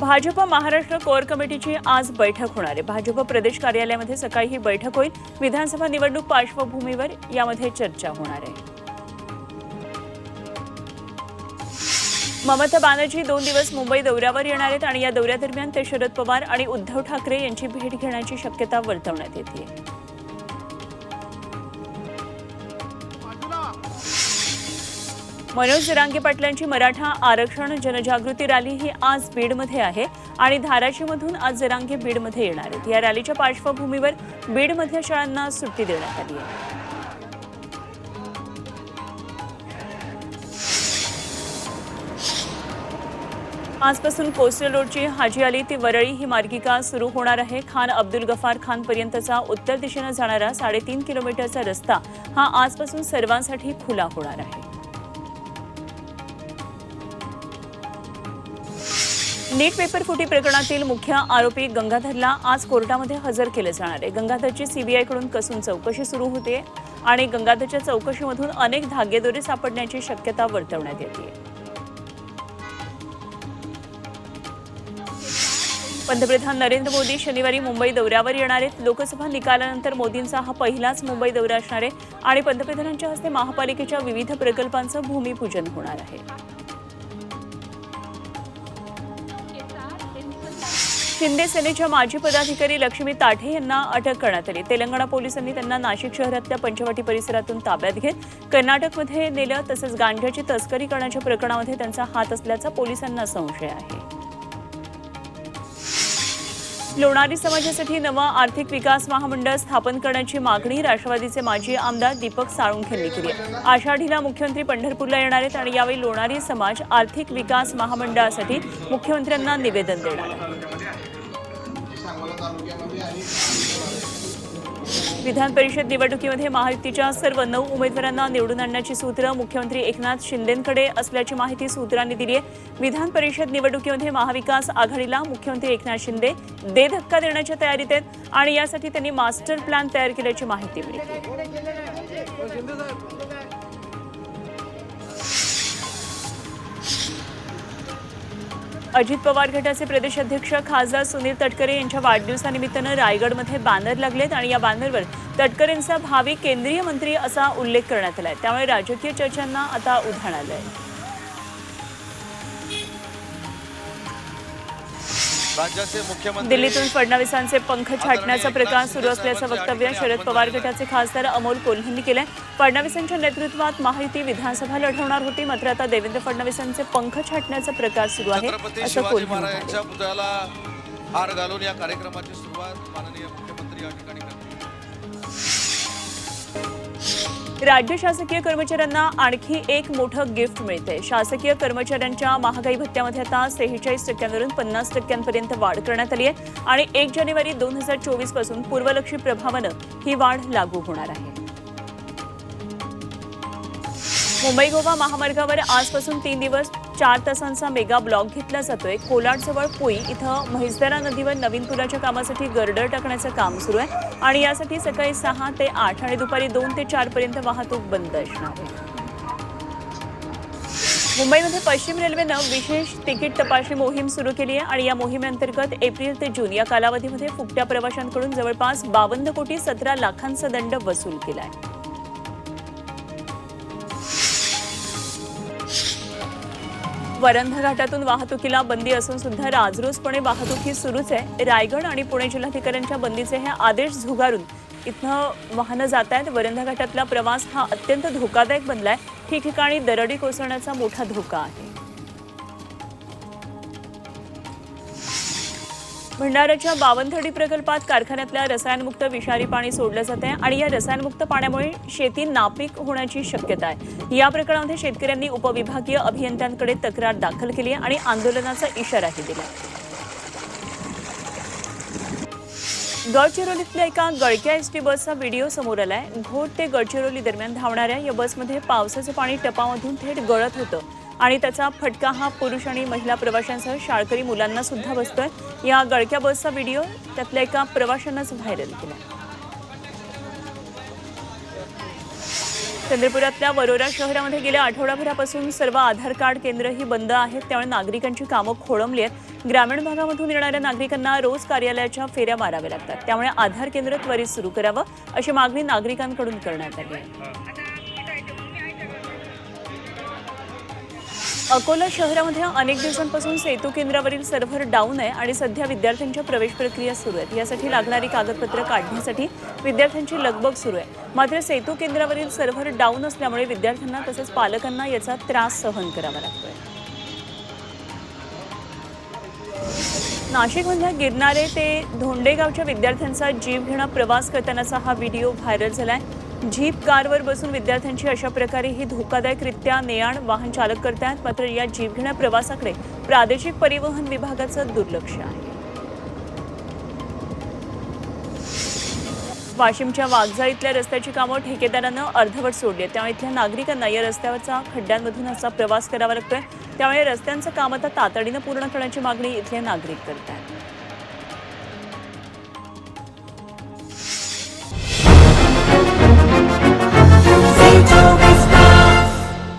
Bhajap Maharashtra core कमिटीची आज बैठक होणार आहे. भाजप प्रदेश कार्यालयामध्ये सकाळी ही बैठक होईल. विधानसभा निवडणूक पार्श्वभूमीवर यामध्ये चर्चा होणार आहे. ममता बॅनर्जी दोन दिवस मुंबई दौऱ्यावर येणार आहेत आणि या दौऱ्यादरम्यान ते शरद पवार आणि उद्धव ठाकरे यांची भेट घेण्याची शक्यता वर्तवण्यात येते. मनोज जरांगे पाटलांची मराठा आरक्षण जनजागृती रॅली ही आज बीडमध्ये आहे आणि धाराशीमधून आज जरांगे बीडमध्ये येणार आहेत. या रॅलीच्या पार्श्वभूमीवर बीडमधल्या शाळांना सुट्टी देण्यात आली आहे. आजपासून कोस्टल रोडची हाजी अली ती वरळी ही मार्गिका सुरू होणार आहे. खान अब्दुल गफार खान पर्यंतचा उत्तर दिशेनं जाणारा साडेतीन किलोमीटरचा रस्ता हा आजपासून सर्वांसाठी खुला होणार आहे. नीट पेपर फुटी प्रकरणातील मुख्य आरोपी गंगाधरला आज कोर्टामध्ये हजर केलं जाणार आहे. गंगाधरची सीबीआयकडून कसून चौकशी सुरू होते आणि गंगाधरच्या चौकशीमधून अनेक धागेदोरे सापडण्याची शक्यता वर्तवण्यात येते. पंतप्रधान नरेंद्र मोदी शनिवारी मुंबई दौऱ्यावर येणार आहेत. लोकसभा निकालानंतर मोदींचा हा पहिलाच मुंबई दौरा असणार आहे आणि पंतप्रधानांच्या हस्ते महापालिकेच्या विविध प्रकल्पांचं भूमिपूजन होणार आहे. शिंदे सेनेच्या माजी पदाधिकारी लक्ष्मी ताठे यांना अटक करण्यात आली. तेलंगणा पोलिसांनी त्यांना नाशिक शहरातल्या पंचवटी परिसरातून ताब्यात घेत कर्नाटकमध्ये नेलं तसंच गांजाची तस्करी करण्याच्या प्रकरणामध्ये त्यांचा हात असल्याचा पोलिसांना संशय आहे. लोणारी समाजासाठी नवं आर्थिक विकास महामंडळ स्थापन करण्याची मागणी राष्ट्रवादीचे माजी आमदार दीपक साळुंख यांनी केली आषाढीला मुख्यमंत्री पंढरपूरला येणार आहेत आणि यावेळी लोणारी समाज आर्थिक विकास महामंडळासाठी मुख्यमंत्र्यांना निवेदन देणार आहे. विधान परिषद निवडणुकीमध्ये महायुतीच्या सर्व नऊ उमेदवारांना निवडून आणण्याची सूत्र मुख्यमंत्री एकनाथ शिंदेकडे असल्याची माहिती सूत्रांनी दिली आहे. विधान परिषद निवडणुकीमध्ये महाविकास आघाडीला मुख्यमंत्री एकनाथ शिंदे दे धक्का देण्याच्या तयारीत आहेत आणि यासाठी त्यांनी मास्टर प्लॅन तयार केल्याची माहिती मिळते. अजित पवार गटाचे प्रदेशाध्यक्ष खासदार सुनील तटकरे यांच्या वाढदिवसानिमित्तानं रायगडमध्ये बॅनर लागलेत आणि या बॅनरवर तटकरेंचा भावी केंद्रीय मंत्री असा उल्लेख करण्यात आलाय. त्यामुळे राजकीय चर्चांना आता उधाण आलं आहे राज्याचे मुख्यमंत्री दिल्लीतून फडणवीसांचे पंख छाटण्याचा प्रकार सुरू असल्याचं वक्तव्य शरद पवार गटाचे खासदार अमोल कोल्हेंनी केलंय. फडणवीसांच्या नेतृत्वात महायुती विधानसभा लढवणार होती मात्र आता देवेंद्र फडणवीसांचे पंख छाटण्याचा प्रकार सुरू आहे असं कोल्हे पुतळ्याला हार घालून या कार्यक्रमाची सुरुवात माननीय मुख्यमंत्री या ठिकाणी राज्य शासकीय कर्मचाऱ्यांना आणखी एक मोठं गिफ्ट मिळते शासकीय कर्मचाऱ्यांच्या महागाई भत्त्यामध्ये आता सेहेचाळीस टक्क्यांवरून पन्नास टक्क्यांपर्यंत वाढ करण्यात आली आहे आणि एक जानेवारी दोन हजार चोवीसपासून पूर्वलक्षी प्रभावानं ही वाढ लागू होणार आहे. मुंबई गोवा महामार्गावर आजपासून तीन दिवस चार तासांचा मेगा ब्लॉक घेतला जातोय. कोलाडजवळ पुई इथं म्हैसदरा नदीवर नवीन पुलाच्या कामासाठी गर्डर टाकण्याचं काम सुरू आहे. आणि यासाठी सकाळी सहा ते आठ आणि दुपारी दोन ते चार पर्यंत वाहतूक बंद असणार आहे. मुंबईमध्ये पश्चिम रेल्वेनं विशेष तिकीट तपासणी मोहीम सुरू केली आहे आणि या मोहिमेअंतर्गत एप्रिल ते जून या कालावधीमध्ये फुकट्या प्रवाशांकडून जवळपास बावन्न कोटी सतरा लाखांचा दंड वसूल केला आहे. वरंध घाटातून वाहतुकीला बंदी असून सुद्धा राजरोसपणे वाहतूक ही सुरूच आहे. रायगड आणि पुणे जिल्हाधिकाऱ्यांच्या बंदीचे हे आदेश झुगारून इथं वाहनं जात आहेत वरंध घाटातला प्रवास हा अत्यंत धोकादायक बनलाय. ठिकठिकाणी दरडी कोसळण्याचा मोठा धोका आहे. भंडाऱ्याच्या बावनथडी प्रकल्पात कारखान्यातल्या रसायनमुक्त विषारी पाणी सोडलं जात आहे आणि या रसायनमुक्त पाण्यामुळे शेती नापीक होण्याची शक्यता आहे. या प्रकरणामध्ये शेतकऱ्यांनी उपविभागीय अभियंत्यांकडे तक्रार दाखल केली आहे आणि आंदोलनाचा इशाराही दिला गडचिरोलीतल्या एका गळक्या एस टी बसचा व्हिडिओ समोर आलाय. घोट ते गडचिरोली दरम्यान धावणाऱ्या या बसमध्ये पावसाचं पाणी टपामधून थेट गळत होतं. आणि त्याचा फटका हा पुरुष आणि महिला प्रवाशांसह शाळकरी मुलांना सुद्धा बसतोय. या गळक्या बसचा व्हिडिओ त्यातल्या एका प्रवाशांनाच व्हायरल केला. चंद्रपुरातल्या वरोरा शहरामध्ये गेल्या आठवडाभरापासून सर्व आधार कार्ड केंद्र ही बंद आहेत. त्यामुळे नागरिकांची कामं खोळंबली आहेत. ग्रामीण भागामधून येणाऱ्या नागरिकांना रोज कार्यालयाच्या फेऱ्या माराव्या लागतात. त्यामुळे आधार केंद्र त्वरित सुरू करावं अशी मागणी नागरिकांकडून करण्यात आली आहे. अकोला शहरामध्ये अनेक दिवसांपासून सेतू केंद्रावरील सर्व्हर डाऊन आहे आणि सध्या विद्यार्थ्यांच्या प्रवेश प्रक्रिया सुरू आहेत. यासाठी लागणारी कागदपत्र काढण्यासाठी विद्यार्थ्यांची लगबग सुरू आहे. मात्र सेतू केंद्रावरील सर्व्हर डाऊन असल्यामुळे विद्यार्थ्यांना तसंच पालकांना याचा त्रास सहन करावा लागतोय. नाशिकमधल्या गिरणारे ते धोंडेगावच्या विद्यार्थ्यांचा जीवघेणा प्रवास करतानाचा हा व्हिडिओ व्हायरल झाला आहे जीप कारवर बसून विद्यार्थ्यांची अशा प्रकारे ही धोकादायकरित्या नेआण वाहन चालक करतायत मात्र या जीवघेण्या प्रवासाकडे प्रादेशिक परिवहन विभागाचं दुर्लक्ष आहे. वाशिमच्या वाघजा इथल्या रस्त्याची कामं ठेकेदारानं अर्धवट सोडली आहेत. त्यामुळे इथल्या नागरिकांना या रस्त्यावरचा खड्ड्यांमधून असा प्रवास करावा लागतोय. त्यामुळे रस्त्यांचं काम आता तातडीनं पूर्ण करण्याची मागणी इथले नागरिक करत आहेत